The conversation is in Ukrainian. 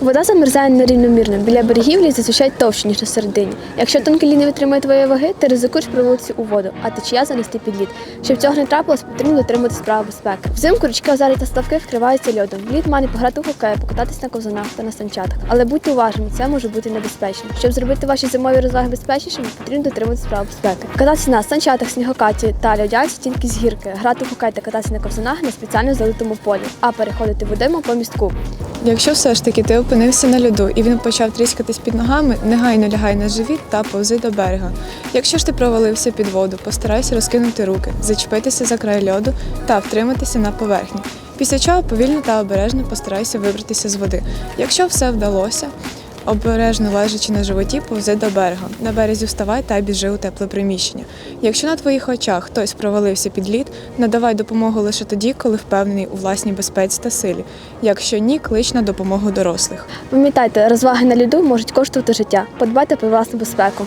Вода замерзає нерівномірно. Біля берегів лід зазвичай товщі, ніж на середині. Якщо тонкий лід не витримує твоєї ваги, ти ризикуєш провалитися у воду, а течія занести під лід. Щоб цього не трапилось, потрібно дотримувати справи безпеки. Взимку річки озері та ставки вкриваються льодом. Лід має пограти у хокей, покататись на ковзанах та на санчатах. Але будьте уважними, це може бути небезпечно. Щоб зробити ваші зимові розваги безпечнішими, потрібно дотримувати справи безпеки. Кататися на санчатах, снігокаті та льодяці тільки з гірки, грати в хокей та кататися на ковзанах на спеціально залитому полі, а переходити водимо по містку. Якщо все ж таки ти опинився на льоду і він почав тріскатись під ногами, негайно лягай на живіт та повзи до берега. Якщо ж ти провалився під воду, постарайся розкинути руки, зачепитися за край льоду та втриматися на поверхні. Після чого повільно та обережно постарайся вибратися з води. Якщо все вдалося, обережно лежачи на животі, повзи до берега. На березі вставай та біжи у тепле приміщення. Якщо на твоїх очах хтось провалився під лід, надавай допомогу лише тоді, коли впевнений у власній безпеці та силі. Якщо ні, клич на допомогу дорослих. Пам'ятайте, розваги на льоду можуть коштувати життя. Подбайте про власну безпеку.